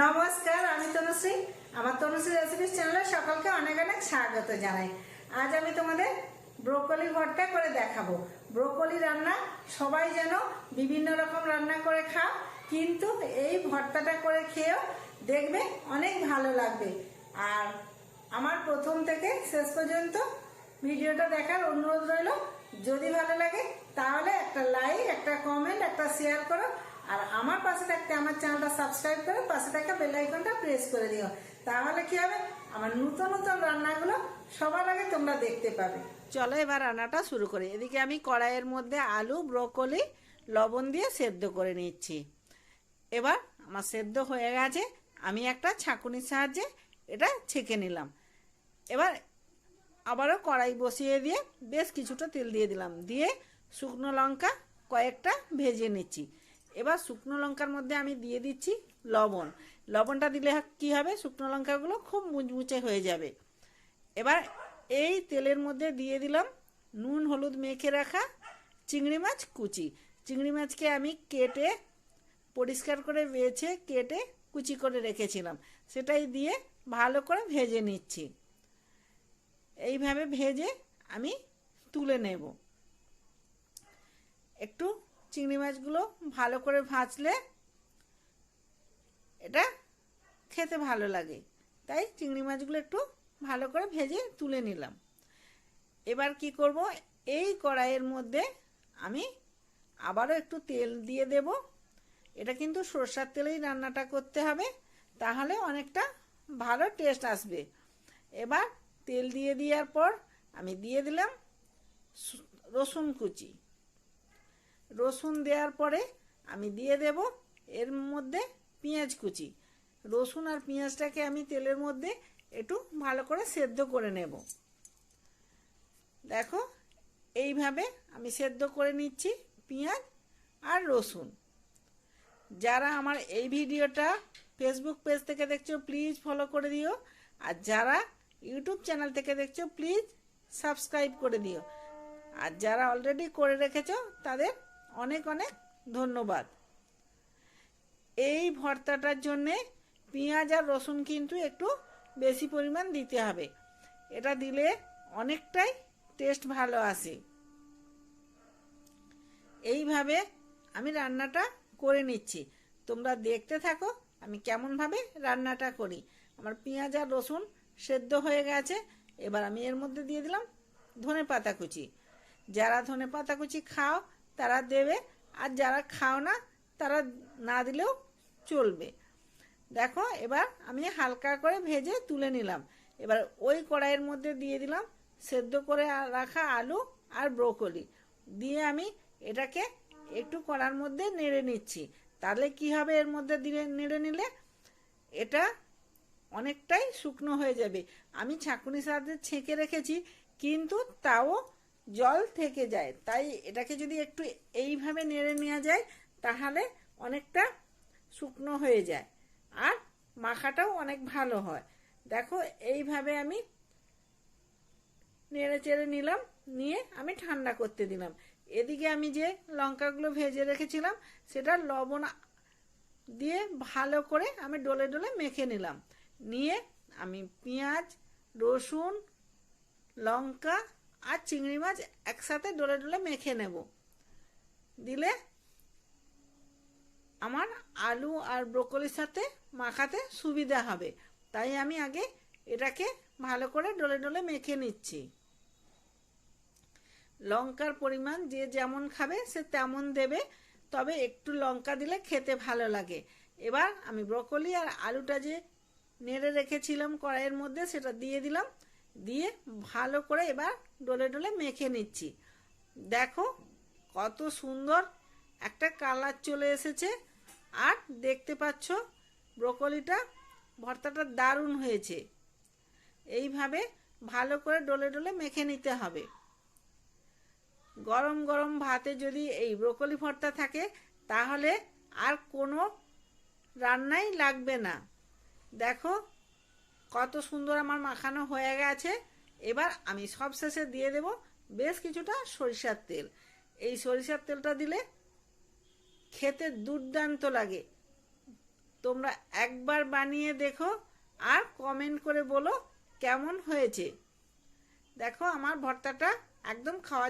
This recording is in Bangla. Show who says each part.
Speaker 1: নমস্কার, আমি তনুশ্রী। আমার তনুশ্রী রেসিপিস চ্যানেলে সকলকে অনেক অনেক স্বাগত জানাই। আজ আমি তোমাদের ব্রোকলি ভর্তা করে দেখাবো। ব্রোকলি রান্না সবাই যেন বিভিন্ন রকম রান্না করে খাও, কিন্তু এই ভর্তাটা করে খেয়েও দেখবে অনেক ভালো লাগবে। আর আমার প্রথম থেকে শেষ পর্যন্ত ভিডিওটা দেখার অনুরোধ রইল, যদি ভালো লাগে তাহলে একটা লাইক একটা কমেন্ট একটা শেয়ার করো। আর আমার পাশে থাকতে আমার চ্যানেলটা সাবস্ক্রাইব করে পাশে থাকা বেল আইকনটা প্রেস করে দিও। তাহলে কি হবে? আমার নতুন নতুন রান্নাগুলো সবার আগে তোমরা দেখতে পাবে। চলো এবার রান্নাটা শুরু করি। এদিকে আমি কড়াইয়ের মধ্যে আলু, ব্রোকলি, লবণ দিয়ে সেদ্ধ করে নিচ্ছি। এবার আমার সেদ্ধ হয়ে গেছে। আমি একটা ছাঁকুনির সাহায্যে এটা ছেঁকে নিলাম। এবার আবারও কড়াই বসিয়ে দিয়ে বেশ কিছুটা তেল দিয়ে দিলাম। দিয়ে শুকনো লঙ্কা কয়েকটা ভেজে নিচ্ছি। এবার শুকনো লঙ্কার মধ্যে আমি দিয়ে দিচ্ছি লবণ। লবণটা দিলে কি হবে? শুকনো লঙ্কাগুলো খুব মুচমুচে হয়ে যাবে। এবার এই তেলের মধ্যে দিয়ে দিলাম নুন, হলুদ মেখে রাখা চিংড়ি মাছ কুচি। চিংড়ি মাছকে আমি কেটে পরিষ্কার করে বেছে কেটে কুচি করে রেখেছিলাম। সেটাই দিয়ে ভালো করে ভেজে নিচ্ছি। এইভাবে ভেজে আমি তুলে নেব। একটু চিংড়ি মাছগুলো ভালো করে ভাজলে এটা খেতে ভালো লাগে। তাই চিংড়ি মাছগুলো একটু ভালো করে ভেজে তুলে নিলাম। এবার কি করব? এই কড়াইয়ের মধ্যে আমি আবারও একটু তেল দিয়ে দেব। এটা কিন্তু সরষার তেলেই রান্নাটা করতে হবে, তাহলে অনেকটা ভালো টেস্ট আসবে। এবার তেল দিয়ে দেওয়ার পর আমি দিয়ে দিলাম রসুন কুচি। রসুন দেওয়ার পরে আমি দিয়ে দেব এর মধ্যে পেঁয়াজ কুচি। রসুন আর পেঁয়াজটাকে আমি তেলের মধ্যে একটু ভালো করে সেদ্ধ করে নেব। দেখো, এইভাবে আমি সেদ্ধ করে নিচ্ছি পেঁয়াজ আর রসুন। যারা আমার এই ভিডিওটা ফেসবুক পেজ থেকে দেখছ প্লিজ ফলো করে দিও। আর যারা ইউটিউব চ্যানেল থেকে দেখছ প্লিজ সাবস্ক্রাইব করে দিও। আর যারা অলরেডি করে রেখেছো, তাদের অনেক অনেক ধন্যবাদ। এই ভর্তাটার জন্যে পেঁয়াজ আর রসুন কিন্তু একটু বেশি পরিমাণ দিতে হবে। এটা দিলে অনেকটাই টেস্ট ভালো আসে। এইভাবে আমি রান্নাটা করে নিচ্ছি। তোমরা দেখতে থাকো আমি কেমনভাবে রান্নাটা করি। আমার পেঁয়াজ আর রসুন সেদ্ধ হয়ে গেছে, এবার আমি এর মধ্যে দিয়ে দিলাম ধনে পাতা কুচি। যারা ধনে পাতা কুচি খাও তারা দেবে, আর যারা খাও না, তারা না দিলেও চলবে। দেখো, এবার আমি হালকা করে ভেজে তুলে নিলাম। এবার ওই কড়াইয়ের মধ্যে দিয়ে দিলাম সেদ্ধ করে রাখা আলু আর ব্রোকলি। দিয়ে আমি এটাকে একটু কড়ার মধ্যে নেড়ে নিচ্ছি। তাহলে কি হবে এর মধ্যে দিলে নেড়ে নিলে? এটা অনেকটাই শুকনো হয়ে যাবে। আমি ছাঁকুনির সাহায্যে ছেঁকে রেখেছি, কিন্তু তাও জল থেকে যায়, তাই এটাকে যদি একটু এইভাবে নেড়ে নেওয়া যায়, তাহলে অনেকটা শুকনো হয়ে যায় আর মাখাটাও অনেক ভালো হয়। দেখো, এইভাবে আমি নেড়ে চেড়ে নিলাম, নিয়ে আমি ঠান্ডা করতে দিলাম। এদিকে আমি যে লঙ্কাগুলো ভেজে রেখেছিলাম, সেটা লবণ দিয়ে ভালো করে আমি ডলে ডলে মেখে নিলাম। নিয়ে আমি পেঁয়াজ, রসুন, লঙ্কা আর চিংড়ি মাছ একসাথে ডলে ডলে মেখে নেব। দিলে আমার আলু আর ব্রোকলির সাথে মাখাতে সুবিধা হবে। তাই আমি আগে এটাকে ভালো করে ডলে ডলে মেখে নিচ্ছি। লঙ্কার পরিমাণ যে যেমন খাবে সে তেমন দেবে, তবে একটু লঙ্কা দিলে খেতে ভালো লাগে। এবার আমি ব্রকলি আর আলুটা যে নেড়ে রেখেছিলাম কড়াইয়ের মধ্যে সেটা দিয়ে দিলাম। দিয়ে ভালো করে এবার ডলে ডলে মেখে নিচ্ছি। দেখো কত সুন্দর একটা কালার চলে এসেছে। আর দেখতে পাচ্ছ ব্রকলিটা ভর্তাটা দারুণ হয়েছে। এইভাবে ভালো করে ডলে ডলে মেখে নিতে হবে। গরম গরম ভাতে যদি এই ব্রকলি ভর্তা থাকে তাহলে আর কোনো রান্নাই লাগবে না। দেখো কত সুন্দর আমার মাখানো হয়ে গেছে। এবার আমি সব শেষে দিয়ে দেব বেশ কিছুটা সরিষার তেল। এই সরিষার তেলটা দিলে খেতে দুর্দান্ত লাগে। তোমরা একবার বানিয়ে দেখো আর কমেন্ট করে বলো কেমন হয়েছে। দেখো আমার ভর্তাটা একদম খাওয়া